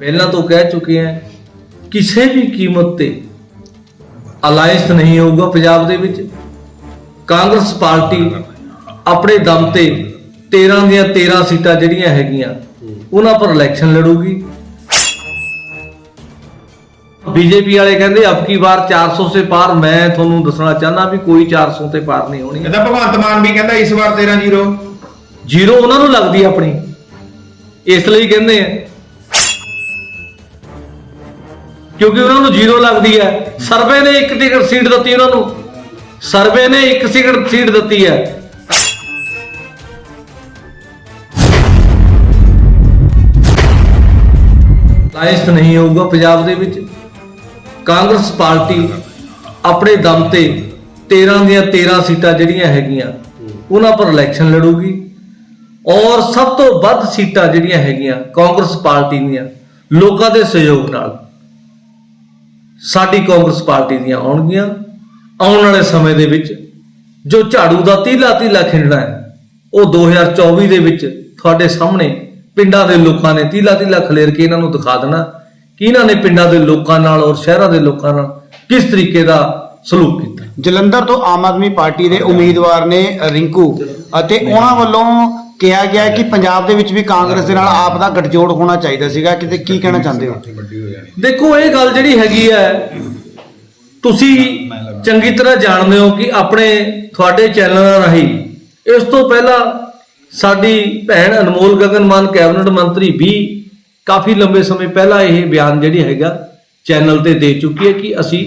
ਪਹਿਲਾਂ ਤੋਂ ਕਹਿ ਚੁੱਕੇ ਹਾਂ ਕਿਸੇ ਵੀ ਕੀਮਤ ਤੇ ਅਲਾਈਅੰਸ ਨਹੀਂ ਹੋਊਗਾ ਪੰਜਾਬ ਦੇ ਵਿੱਚ। ਕਾਂਗਰਸ ਪਾਰਟੀ ਆਪਣੇ ਦਮ ਤੇ 13 ਦੀਆਂ 13 ਸੀਟਾਂ ਜਿਹੜੀਆਂ ਹੈਗੀਆਂ ਉਹਨਾਂ ਪਰ ਇਲੈਕਸ਼ਨ ਲੜੂਗੀ। ਬੀਜੇਪੀ ਵਾਲੇ ਕਹਿੰਦੇ ਅਬ ਕੀ ਵਾਰ 400 ਸੇ ਪਾਰ ਮੈਂ ਤੁਹਾਨੂੰ ਦੱਸਣਾ ਚਾਹਨਾ ਵੀ ਕੋਈ 400 ਤੇ ਪਾਰ ਨਹੀਂ ਹੋਣੀ। ਕਹਿੰਦਾ ਭਗਵੰਤ ਮਾਨ ਵੀ ਕਹਿੰਦਾ ਇਸ ਵਾਰ 13 ਜ਼ੀਰੋ। ਜ਼ੀਰੋ ਉਹਨਾਂ ਨੂੰ ਲੱਗਦੀ ਆਪਣੀ। ਇਸ ਲਈ ਕਹਿੰਦੇ ਆ ਕਿਉਂਕਿ ਉਹਨਾਂ ਨੂੰ ਜ਼ੀਰੋ ਲੱਗਦੀ ਹੈ। ਸਰਵੇ ਨੇ ਇੱਕ ਟਿਕਟ ਸੀਟ ਦਿੱਤੀ ਉਹਨਾਂ ਨੂੰ। ਸਰਵੇ ਨੇ ਇੱਕ ਟਿਕਟ ਸੀਟ ਦਿੱਤੀ ਹੈ। ਲਾਇਸਟ ਨਹੀਂ ਹੋਊਗਾ ਪੰਜਾਬ ਦੇ ਵਿੱਚ। ਕਾਂਗਰਸ ਪਾਰਟੀ ਆਪਣੇ ਦਮ ਤੇ 13 ਦੀਆਂ 13 ਸੀਟਾਂ ਜਿਹੜੀਆਂ ਹੈਗੀਆਂ, ਉਹਨਾਂ ਪਰ ਇਲੈਕਸ਼ਨ ਲੜੂਗੀ। ਔਰ ਸਭ ਤੋਂ ਵੱਧ ਸੀਟਾਂ ਜਿਹੜੀਆਂ ਹੈਗੀਆਂ ਕਾਂਗਰਸ ਪਾਰਟੀ ਦੀਆਂ, ਲੋਕਾਂ ਦੇ ਸਹਿਯੋਗ ਨਾਲ। ਸਾਡੀ ਕਾਂਗਰਸ ਪਾਰਟੀ ਦੀਆਂ ਆਉਣਗੀਆਂ। ਆਉਣ ਵਾਲੇ ਸਮੇਂ ਦੇ ਵਿੱਚ ਜੋ ਝਾੜੂ ਦਾ ਤੀਲਾ ਤੀਲਾ ਖਿੰਡਣਾ ਹੈ ਉਹ 2024 ਦੇ ਵਿੱਚ ਤੁਹਾਡੇ ਸਾਹਮਣੇ ਪਿੰਡਾਂ ਦੇ ਲੋਕਾਂ ਨੇ ਤੀਲਾ ਤੀਲਾ ਖਲੇਰ ਕੇ ਇਹਨਾਂ ਨੂੰ ਦਿਖਾ ਦੇਣਾ। ਕਿ ਇਹਨਾਂ ਨੇ ਪਿੰਡਾਂ ਦੇ ਲੋਕਾਂ ਨਾਲ ਔਰ ਸ਼ਹਿਰਾਂ ਦੇ ਲੋਕਾਂ ਨਾਲ ਕਿਸ ਤਰੀਕੇ ਦਾ ਸਲੂਕ ਕੀਤਾ। ਜਲੰਧਰ ਤੋਂ ਆਮ ਆਦਮੀ ਪਾਰਟੀ ਦੇ ਉਮੀਦਵਾਰ ਨੇ ਰਿੰਕੂ ਅਤੇ ਉਹਨਾਂ ਵੱਲੋਂ ਕਿਹਾ ਗਿਆ ਹੈ ਕਿ ਪੰਜਾਬ ਦੇ ਵਿੱਚ ਵੀ ਕਾਂਗਰਸ ਦੇ ਨਾਲ ਆਪ ਦਾ ਗੱਠਜੋੜ ਹੋਣਾ ਚਾਹੀਦਾ ਸੀਗਾ। ਕਿਤੇ ਕੀ ਕਹਿਣਾ ਚਾਹੁੰਦੇ ਹੋ? ਦੇਖੋ ਇਹ ਗੱਲ ਜਿਹੜੀ ਹੈਗੀ ਹੈ ਤੁਸੀਂ ਚੰਗੀ ਤਰ੍ਹਾਂ ਜਾਣਦੇ ਹੋ ਕਿ ਆਪਣੇ ਤੁਹਾਡੇ ਚੈਨਲਾਂ ਰਾਹੀਂ ਇਸ ਤੋਂ ਪਹਿਲਾਂ ਸਾਡੀ ਭੈਣ ਅਨਮੋਲ ਗਗਨ ਮਾਨ ਕੈਬਨਿਟ ਮੰਤਰੀ ਵੀ ਕਾਫੀ ਲੰਬੇ ਸਮੇਂ ਪਹਿਲਾਂ ਇਹ ਬਿਆਨ ਜਿਹੜੀ ਹੈਗਾ ਚੈਨਲ ਤੇ ਦੇ ਚੁੱਕੀ ਹੈ ਕਿ ਅਸੀਂ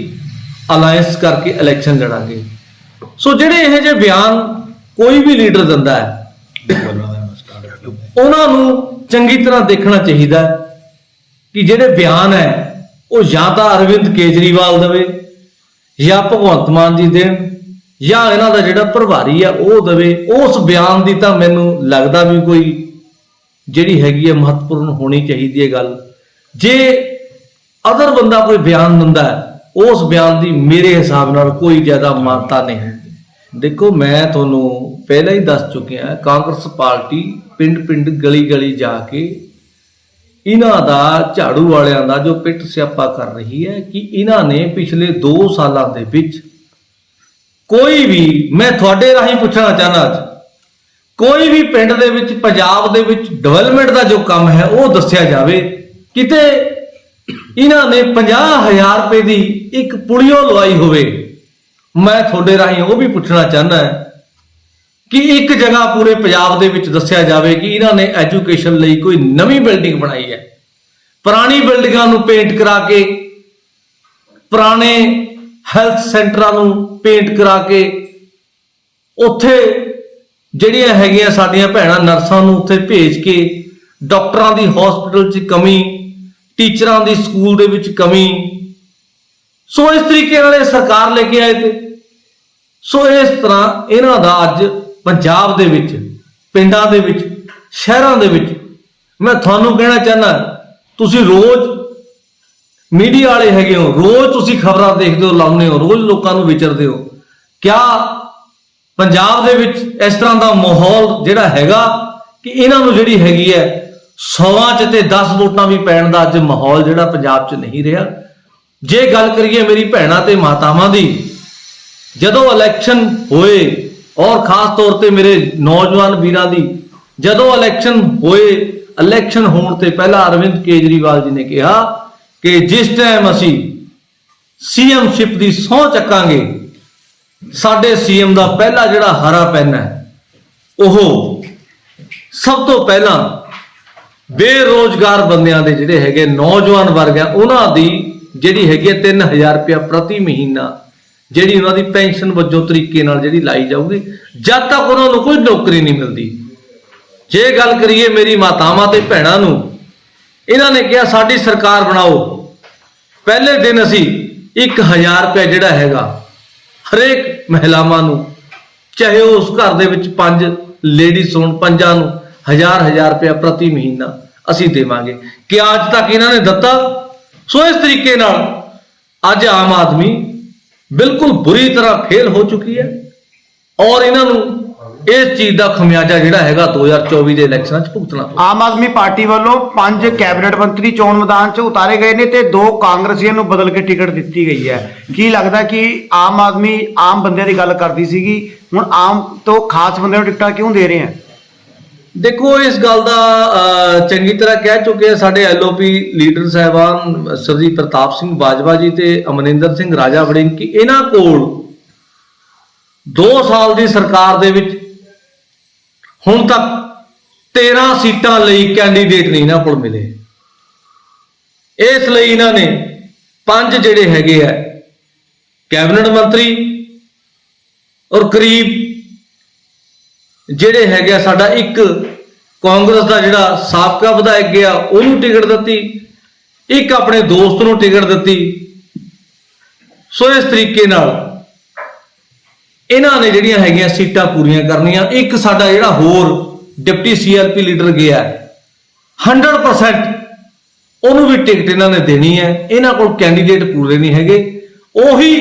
ਅਲਾਈਅੰਸ ਕਰਕੇ ਇਲੈਕਸ਼ਨ ਲੜਾਂਗੇ। ਸੋ ਜਿਹੜੇ ਇਹ ਜਿਹੇ ਬਿਆਨ ਕੋਈ ਵੀ ਲੀਡਰ ਦਿੰਦਾ ਹੈ ਉਹਨਾਂ ਨੂੰ ਚੰਗੀ ਤਰ੍ਹਾਂ ਦੇਖਣਾ ਚਾਹੀਦਾ ਕਿ ਜਿਹੜੇ ਬਿਆਨ ਹੈ, ਉਹ ਜਾਂ ਤਾਂ ਅਰਵਿੰਦ ਕੇਜਰੀਵਾਲ ਦੇਵੇ, ਜਾਂ ਭਗਵੰਤ ਮਾਨ ਜੀ ਦੇਣ, ਜਾਂ ਇਹਨਾਂ ਦਾ ਜਿਹੜਾ ਪ੍ਰਭਾਰੀ ਆ, ਉਹ ਦੇਵੇ। ਉਸ ਬਿਆਨ ਦੀ ਤਾਂ ਮੈਨੂੰ ਲੱਗਦਾ ਵੀ ਕੋਈ ਜਿਹੜੀ ਹੈਗੀ ਹੈ ਮਹੱਤਵਪੂਰਨ ਹੋਣੀ ਚਾਹੀਦੀ ਹੈ ਗੱਲ। ਜੇ ਅਦਰ ਬੰਦਾ ਕੋਈ ਬਿਆਨ ਦਿੰਦਾ ਉਸ ਬਿਆਨ ਦੀ ਮੇਰੇ ਹਿਸਾਬ ਨਾਲ ਕੋਈ ਜ਼ਿਆਦਾ ਮਾਨਤਾ ਨਹੀਂ। ਹੈ ਦੇਖੋ, ਮੈਂ ਤੁਹਾਨੂੰ ਪਹਿਲਾਂ ਹੀ ਦੱਸ ਚੁੱਕਿਆ ਕਾਂਗਰਸ ਪਾਰਟੀ ਪਿੰਡ ਪਿੰਡ ਗਲੀ ਗਲੀ ਜਾ ਕੇ ਇਹਨਾਂ ਦਾ, ਝਾੜੂ ਵਾਲਿਆਂ ਦਾ ਜੋ ਪਿੱਟ ਸਿਆਪਾ ਕਰ ਰਹੀ ਹੈ ਕਿ ਇਹਨਾਂ ਨੇ ਪਿਛਲੇ 2 ਸਾਲਾਂ ਦੇ ਵਿੱਚ ਕੋਈ ਵੀ, ਮੈਂ ਤੁਹਾਡੇ ਰਾਹੀਂ ਪੁੱਛਣਾ ਚਾਹਨਾ ਅੱਜ ਕੋਈ ਵੀ ਪਿੰਡ ਦੇ ਵਿੱਚ, ਪੰਜਾਬ ਦੇ ਵਿੱਚ ਡਿਵੈਲਪਮੈਂਟ ਦਾ ਜੋ ਕੰਮ ਹੈ, ਉਹ ਦੱਸਿਆ ਜਾਵੇ, ਕਿਤੇ ਇਹਨਾਂ ਨੇ 50000 ਰੁਪਏ ਦੀ ਇੱਕ ਪੁਲਿਓ ਲਵਾਈ ਹੋਵੇ ਮੈਂ ਤੁਹਾਡੇ ਰਾਹੀਂ ਉਹ ਵੀ ਪੁੱਛਣਾ ਚਾਹੁੰਦਾ ਕਿ ਇੱਕ ਜਗ੍ਹਾ ਪੂਰੇ ਪੰਜਾਬ ਦੇ ਵਿੱਚ ਦੱਸਿਆ ਜਾਵੇ ਕਿ ਇਹਨਾਂ ਨੇ ਐਜੂਕੇਸ਼ਨ ਲਈ ਕੋਈ ਨਵੀਂ ਬਿਲਡਿੰਗ ਬਣਾਈ ਹੈ। ਪੁਰਾਣੀ ਬਿਲਡਿੰਗਾਂ ਨੂੰ ਪੇਂਟ ਕਰਾ ਕੇ, ਪੁਰਾਣੇ ਹੈਲਥ ਸੈਂਟਰਾਂ ਨੂੰ ਪੇਂਟ ਕਰਾ ਕੇ, ਉੱਥੇ ਜਿਹੜੀਆਂ ਹੈਗੀਆਂ ਸਾਡੀਆਂ ਭੈਣਾਂ ਨਰਸਾਂ ਨੂੰ ਉੱਥੇ ਭੇਜ ਕੇ, ਡਾਕਟਰਾਂ ਦੀ ਹਸਪੀਟਲ 'ਚ ਕਮੀ, ਟੀਚਰਾਂ ਦੀ ਸਕੂਲ ਦੇ ਵਿੱਚ ਕਮੀ ਸੋ ਇਸ ਤਰੀਕੇ ਨਾਲ ਇਹ ਸਰਕਾਰ ਲੈ ਕੇ ਆਏ ਤੇ। ਸੋ ਇਸ ਤਰ੍ਹਾਂ ਇਹਨਾਂ ਦਾ ਅੱਜ ਪੰਜਾਬ ਦੇ ਵਿੱਚ, ਪਿੰਡਾਂ ਦੇ ਵਿੱਚ, ਸ਼ਹਿਰਾਂ ਦੇ ਵਿੱਚ ਮੈਂ ਤੁਹਾਨੂੰ ਕਹਿਣਾ ਚਾਹਨਾ ਤੁਸੀਂ ਰੋਜ਼ ਮੀਡੀਆ ਵਾਲੇ ਹੈਗੇ ਹੋ, ਰੋਜ਼ ਤੁਸੀਂ ਖਬਰਾਂ ਦੇਖਦੇ ਹੋ, ਲਾਉਂਦੇ ਹੋ, ਰੋਜ਼ ਲੋਕਾਂ ਨੂੰ ਵਿਚਰਦੇ ਹੋ। ਕਿਆ ਪੰਜਾਬ ਦੇ ਵਿੱਚ ਇਸ ਤਰ੍ਹਾਂ ਦਾ ਮਾਹੌਲ ਜਿਹੜਾ ਹੈਗਾ ਕਿ ਇਹਨਾਂ ਨੂੰ ਜਿਹੜੀ ਹੈਗੀ ਹੈ ਸੌਵਾਂ ਚ ਤੇ 10 ਵੋਟਾਂ ਵੀ ਪੈਣ ਦਾ ਅੱਜ ਮਾਹੌਲ ਜਿਹੜਾ ਪੰਜਾਬ 'ਚ ਨਹੀਂ ਰਿਹਾ। ਜੇ ਗੱਲ ਕਰੀਏ ਮੇਰੀ ਭੈਣਾਂ ਤੇ ਮਾਤਾਵਾਂ ਦੀ, ਜਦੋਂ ਇਲੈਕਸ਼ਨ ਹੋਏ, ਔਰ ਖਾਸ ਤੌਰ ਤੇ ਮੇਰੇ ਨੌਜਵਾਨ ਵੀਰਾਂ ਦੀ, ਜਦੋਂ ਇਲੈਕਸ਼ਨ ਹੋਏ ਇਲੈਕਸ਼ਨ ਹੋਣ ਤੇ ਪਹਿਲਾਂ ਅਰਵਿੰਦ ਕੇਜਰੀਵਾਲ ਜੀ ਨੇ ਕਿਹਾ ਕਿ ਜਿਸ ਟਾਈਮ ਅਸੀਂ ਸੀਐਮਸ਼ਿਪ ਦੀ ਸਹੁੰ ਚੱਕਾਂਗੇ, ਸਾਡੇ ਸੀਐਮ ਦਾ ਪਹਿਲਾ ਜਿਹੜਾ ਹਰਾ ਪੈਨ ਹੈ, ਉਹ ਸਭ ਤੋਂ ਪਹਿਲਾਂ ਬੇਰੋਜ਼ਗਾਰ ਬੰਦਿਆਂ ਦੇ ਜਿਹੜੇ ਹੈਗੇ ਨੌਜਵਾਨ ਵਰਗ ਆ ਉਹਨਾਂ ਦੀ ਜਿਹੜੀ ਹੈਗੀ ਹੈ 3000 ਰੁਪਇਆ ਪ੍ਰਤੀ ਮਹੀਨਾ, ਜਿਹੜੀ ਉਹਨਾਂ ਦੀ ਪੈਨਸ਼ਨ ਵਜੋਂ ਤਰੀਕੇ ਨਾਲ ਜਿਹੜੀ ਲਾਈ ਜਾਊਗੀ, ਜਦ ਤੱਕ ਉਹਨਾਂ ਨੂੰ ਕੋਈ ਨੌਕਰੀ ਨਹੀਂ ਮਿਲਦੀ। ਜੇ ਗੱਲ ਕਰੀਏ ਮੇਰੀ ਮਾਤਾਵਾਂ ਤੇ ਭੈਣਾਂ ਨੂੰ, ਇਹਨਾਂ ਨੇ ਕਿਹਾ, ਸਾਡੀ ਸਰਕਾਰ ਬਣਾਓ। ਪਹਿਲੇ ਦਿਨ ਅਸੀਂ 1000 ਰੁਪਏ ਜਿਹੜਾ ਹੈਗਾ, ਹਰੇਕ ਮਹਿਲਾਵਾਂ ਨੂੰ, ਚਾਹੇ ਉਸ ਘਰ ਦੇ ਵਿੱਚ ਪੰਜ ਲੇਡੀਜ਼ ਹੋਣ, ਪੰਜਾਂ ਨੂੰ ਹਜ਼ਾਰ ਹਜ਼ਾਰ ਰੁਪਏ ਪ੍ਰਤੀ ਮਹੀਨਾ ਅਸੀਂ ਦੇਵਾਂਗੇ। ਕਿ ਅੱਜ ਤੱਕ ਇਹਨਾਂ ਨੇ ਦਿੱਤਾ? ਸੋ ਇਸ ਤਰੀਕੇ ਨਾਲ ਅੱਜ ਆਮ ਆਦਮੀ ਬਿਲਕੁਲ ਬੁਰੀ ਤਰ੍ਹਾਂ ਫੇਲ ਹੋ ਚੁੱਕੀ ਹੈ ਔਰ ਇਹਨਾਂ ਨੂੰ ਇਸ ਚੀਜ਼ ਦਾ ਖਮਿਆਜਾ ਜਿਹੜਾ ਹੈਗਾ 2024 ਦੇ ਇਲੈਕਸ਼ਨਾਂ 'ਚ ਭੁਗਤਣਾ ਪਊ। ਆਮ ਆਦਮੀ ਪਾਰਟੀ ਵੱਲੋਂ ਪੰਜ ਕੈਬਨਿਟ ਮੰਤਰੀ ਚੋਣ ਮੈਦਾਨ 'ਚ ਉਤਾਰੇ ਗਏ ਨੇ ਤੇ ਦੋ ਕਾਂਗਰਸੀਆਂ ਨੂੰ ਬਦਲ ਕੇ ਟਿਕਟ ਦਿੱਤੀ ਗਈ ਹੈ। ਕੀ ਲੱਗਦਾ ਕਿ ਆਮ ਆਦਮੀ ਆਮ ਬੰਦਿਆਂ ਦੀ ਗੱਲ ਕਰਦੀ ਸੀਗੀ? ਹੁਣ ਆਮ ਤੋਂ ਖਾਸ ਬੰਦਿਆਂ ਨੂੰ ਟਿਕਟਾਂ ਕਿਉਂ ਦੇ ਰਹੇ ਆ ਦੇਖੋ, ਇਸ ਗੱਲ ਦਾ ਚੰਗੀ ਤਰ੍ਹਾਂ ਕਹਿ ਚੁੱਕੇ ਆ ਸਾਡੇ ਐਲਓਪੀ ਲੀਡਰ ਸਾਹਿਬਾਨ ਸਰਜੀ ਪ੍ਰਤਾਪ ਸਿੰਘ ਬਾਜਵਾ ਜੀ ਤੇ ਅਮਰਿੰਦਰ ਸਿੰਘ ਰਾਜਾ ਵੜਿੰਗ ਕਿ ਇਹਨਾਂ ਕੋਲ 2 ਸਾਲ ਦੀ ਸਰਕਾਰ ਦੇ ਵਿੱਚ ਹੁਣ ਤੱਕ 13 ਸੀਟਾਂ ਲਈ ਕੈਂਡੀਡੇਟ ਨਹੀਂ ਇਹਨਾਂ ਕੋਲ ਮਿਲੇ। ਇਸ ਲਈ ਇਹਨਾਂ ਨੇ ਪੰਜ ਜਿਹੜੇ ਹੈਗੇ ਆ, ਕੈਬਨਿਟ ਮੰਤਰੀ ਔਰ ਕਰੀਬ ਜਿਹੜੇ ਹੈਗੇ ਆ ਸਾਡਾ ਇੱਕ ਕਾਂਗਰਸ ਦਾ ਜਿਹੜਾ ਸਾਬਕਾ ਵਿਧਾਇਕ ਗਿਆ, ਉਹਨੂੰ ਟਿਕਟ ਦਿੱਤੀ, ਇੱਕ ਆਪਣੇ ਦੋਸਤ ਨੂੰ ਟਿਕਟ ਦਿੱਤੀ। ਸੋ ਇਸ ਤਰੀਕੇ ਨਾਲ ਇਹਨਾਂ ਨੇ ਜਿਹੜੀਆਂ ਹੈਗੀਆਂ ਸੀਟਾਂ ਪੂਰੀਆਂ ਕਰਨੀਆਂ, ਇੱਕ ਸਾਡਾ ਜਿਹੜਾ ਹੋਰ ਡਿਪਟੀ ਸੀਐਲਪੀ ਲੀਡਰ ਗਿਆ 100% ਉਹਨੂੰ ਵੀ ਟਿਕਟ ਇਹਨਾਂ ਨੇ ਦੇਣੀ ਹੈ। ਇਹਨਾਂ ਕੋਲ ਕੈਂਡੀਡੇਟ ਪੂਰੇ ਨਹੀਂ ਹੈਗੇ। ਉਹੀ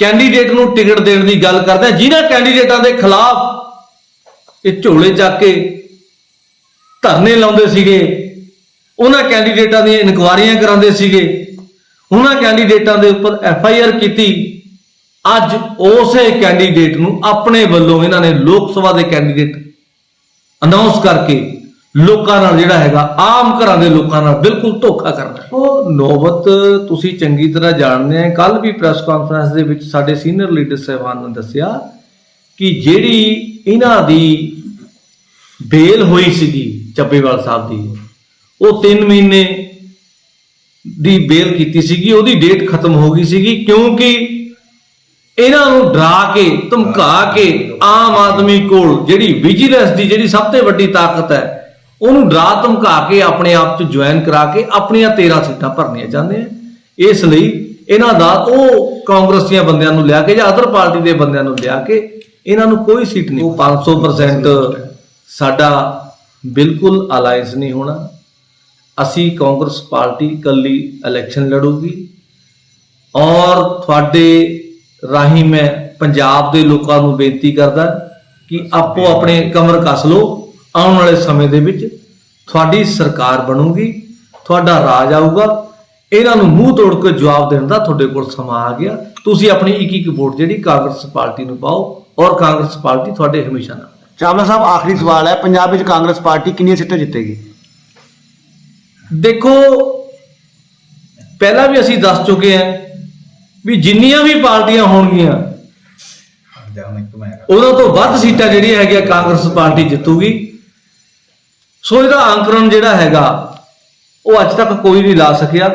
ਕੈਂਡੀਡੇਟ ਨੂੰ ਟਿਕਟ ਦੇਣ ਦੀ ਗੱਲ ਕਰਦੇ ਆ ਜਿਨ੍ਹਾਂ ਕੈਂਡੀਡੇਟਾਂ ਦੇ ਖਿਲਾਫ ਇਹ ਝੋਲੇ ਚੱਕ ਕੇ ਧਰਨੇ ਲਾਉਂਦੇ ਸੀਗੇ। ਉਹਨਾਂ ਕੈਂਡੀਡੇਟਾਂ ਦੀਆਂ ਇਨਕੁਆਰੀਆਂ ਕਰਾਉਂਦੇ ਸੀਗੇ। ਉਹਨਾਂ ਕੈਂਡੀਡੇਟਾਂ ਦੇ ਉੱਪਰ ਐਫ ਆਈ ਆਰ ਕੀਤੀ। ਅੱਜ ਉਸੇ ਕੈਂਡੀਡੇਟ ਨੂੰ ਆਪਣੇ ਵੱਲੋਂ ਇਹਨਾਂ ਨੇ ਲੋਕ ਸਭਾ ਦੇ ਕੈਂਡੀਡੇਟ ਅਨਾਉਂਸ ਕਰਕੇ ਲੋਕਾਂ ਨਾਲ ਜਿਹੜਾ ਹੈਗਾ, ਆਮ ਘਰਾਂ ਦੇ ਲੋਕਾਂ ਨਾਲ ਬਿਲਕੁਲ ਧੋਖਾ ਕਰਨਾ ਉਹ ਨੌਬਤ ਤੁਸੀਂ ਚੰਗੀ ਤਰ੍ਹਾਂ ਜਾਣਦੇ ਆ। ਕੱਲ ਵੀ ਪ੍ਰੈਸ ਕਾਨਫਰੰਸ ਦੇ ਵਿੱਚ ਸਾਡੇ ਸੀਨੀਅਰ ਲੀਡਰ ਸਾਹਿਬਾਨ ਨੇ ਦੱਸਿਆ ਕਿ ਜਿਹੜੀ ਇਹਨਾਂ ਦੀ ਬੇਲ ਹੋਈ ਸੀਗੀ ਚੱਬੇਵਾਲ ਸਾਹਿਬ ਦੀ, ਉਹ 3 ਮਹੀਨੇ ਦੀ ਬੇਲ ਕੀਤੀ ਸੀਗੀ, ਉਹਦੀ ਡੇਟ ਖਤਮ ਹੋ ਗਈ ਸੀਗੀ, ਕਿਉਂਕਿ ਇਹਨਾਂ ਨੂੰ ਡਰਾ ਕੇ, ਧਮਕਾ ਕੇ ਆਮ ਆਦਮੀ ਕੋਲ ਜਿਹੜੀ ਵਿਜੀਲੈਂਸ ਦੀ ਜਿਹੜੀ ਸਭ ਤੋਂ ਵੱਡੀ ਤਾਕਤ ਹੈ, ਉਹਨੂੰ ਡਰਾ ਧਮਕਾ ਕੇ ਆਪਣੇ ਆਪ ਚ ਜੁਆਇਨ ਕਰਾ ਕੇ ਆਪਣੀਆਂ 13 ਸੀਟਾਂ ਭਰਨੀਆਂ ਚਾਹੁੰਦੇ ਆ। ਇਸ ਲਈ ਇਹਨਾਂ ਦਾ ਉਹ ਕਾਂਗਰਸੀਆਂ ਬੰਦਿਆਂ ਨੂੰ ਲਿਆ ਕੇ ਜਾਂ ਅਦਰ ਪਾਰਟੀ ਦੇ ਬੰਦਿਆਂ ਨੂੰ ਲਿਆ ਕੇ ਇਹਨਾਂ ਨੂੰ ਕੋਈ ਸੀਟ ਨਹੀਂ 500% ਸਾਡਾ ਬਿਲਕੁਲ ਅਲਾਈਅੰਸ ਨਹੀਂ ਹੋਣਾ। ਅਸੀਂ ਕਾਂਗਰਸ ਪਾਰਟੀ ਕੱਲੀ ਇਲੈਕਸ਼ਨ ਲੜੂਗੀ। ਔਰ ਤੁਹਾਡੇ ਰਾਹੀਂ ਮੈਂ ਪੰਜਾਬ ਦੇ ਲੋਕਾਂ ਨੂੰ ਬੇਨਤੀ ਕਰਦਾ ਕਿ ਆਪੋ ਆਪਣੇ ਕਮਰ ਕੱਸ ਲਓ। ਆਉਣ ਵਾਲੇ ਸਮੇਂ ਦੇ ਵਿੱਚ ਤੁਹਾਡੀ ਸਰਕਾਰ ਬਣੂਗੀ। ਤੁਹਾਡਾ ਰਾਜ ਆਊਗਾ। ਇਹਨਾਂ ਨੂੰ ਮੂੰਹ ਤੋੜ ਕੇ ਜਵਾਬ ਦੇਣ ਦਾ ਤੁਹਾਡੇ ਕੋਲ ਸਮਾਂ ਆ ਗਿਆ। ਤੁਸੀਂ ਆਪਣੀ ਇੱਕ ਇੱਕ ਵੋਟ ਜਿਹੜੀ ਕਾਂਗਰਸ ਪਾਰਟੀ ਨੂੰ ਪਾਓ। ਔਰ ਕਾਂਗਰਸ ਪਾਰਟੀ ਤੁਹਾਡੇ ਹਮੇਸ਼ਾ ਨਾਲ। ਚਾਵਲਾ ਸਾਹਿਬ ਆਖਰੀ ਸਵਾਲ ਹੈ ਪੰਜਾਬ ਵਿੱਚ ਕਾਂਗਰਸ ਪਾਰਟੀ ਕਿੰਨੀਆਂ ਸੀਟਾਂ ਜਿੱਤੇਗੀ? ਦੇਖੋ ਪਹਿਲਾਂ ਵੀ ਅਸੀਂ ਦੱਸ ਚੁੱਕੇ ਹਾਂ ਵੀ ਜਿੰਨੀਆਂ ਵੀ ਪਾਰਟੀਆਂ ਹੋਣਗੀਆਂ ਉਹਨਾਂ ਤੋਂ ਵੱਧ ਸੀਟਾਂ ਜਿਹੜੀਆਂ ਹੈਗੀਆਂ ਕਾਂਗਰਸ ਪਾਰਟੀ ਜਿੱਤੂਗੀ। ਸੋ ਇਹਦਾ ਅੰਕਰਣ ਜਿਹੜਾ ਹੈਗਾ ਉਹ ਅੱਜ ਤੱਕ ਕੋਈ ਨਹੀਂ ਲਾ ਸਕਿਆ।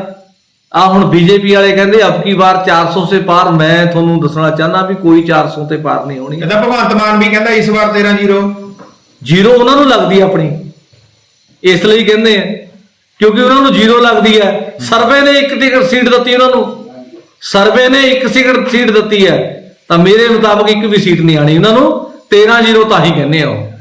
ਆ ਹੁਣ ਬੀਜੇਪੀ ਵਾਲੇ ਕਹਿੰਦੇ ਅਬ ਕੀ ਵਾਰ 400 ਸੇ ਪਾਰ ਮੈਂ ਤੁਹਾਨੂੰ ਦੱਸਣਾ ਚਾਹੁੰਦਾ ਵੀ ਕੋਈ 400 ਤੇ ਪਾਰ ਨਹੀਂ ਹੋਣੀ। ਕਹਿੰਦਾ ਭਗਵੰਤ ਮਾਨ ਵੀ ਕਹਿੰਦਾ ਇਸ ਵਾਰ 13 ਜ਼ੀਰੋ। ਜ਼ੀਰੋ ਉਹਨਾਂ ਨੂੰ ਲੱਗਦੀ ਆਪਣੀ। ਇਸ ਲਈ ਕਹਿੰਦੇ ਆ ਕਿਉਂਕਿ ਉਹਨਾਂ ਨੂੰ ਜ਼ੀਰੋ ਲੱਗਦੀ ਹੈ ਸਰਵੇ ਨੇ ਇੱਕ ਟਿਕਟ ਸੀਟ ਦਿੱਤੀ ਉਹਨਾਂ ਨੂੰ। ਸਰਵੇ ਨੇ ਇੱਕ ਸੀਟ ਸੀਟ ਦਿੱਤੀ ਹੈ ਤਾਂ ਮੇਰੇ ਮੁਤਾਬਕ ਇੱਕ ਵੀ ਸੀਟ ਨਹੀਂ ਆਣੀ ਉਹਨਾਂ ਨੂੰ। 13 ਜ਼ੀਰੋ ਤਾਂ ਹੀ ਕਹਿੰਦੇ ਆ ਉਹ।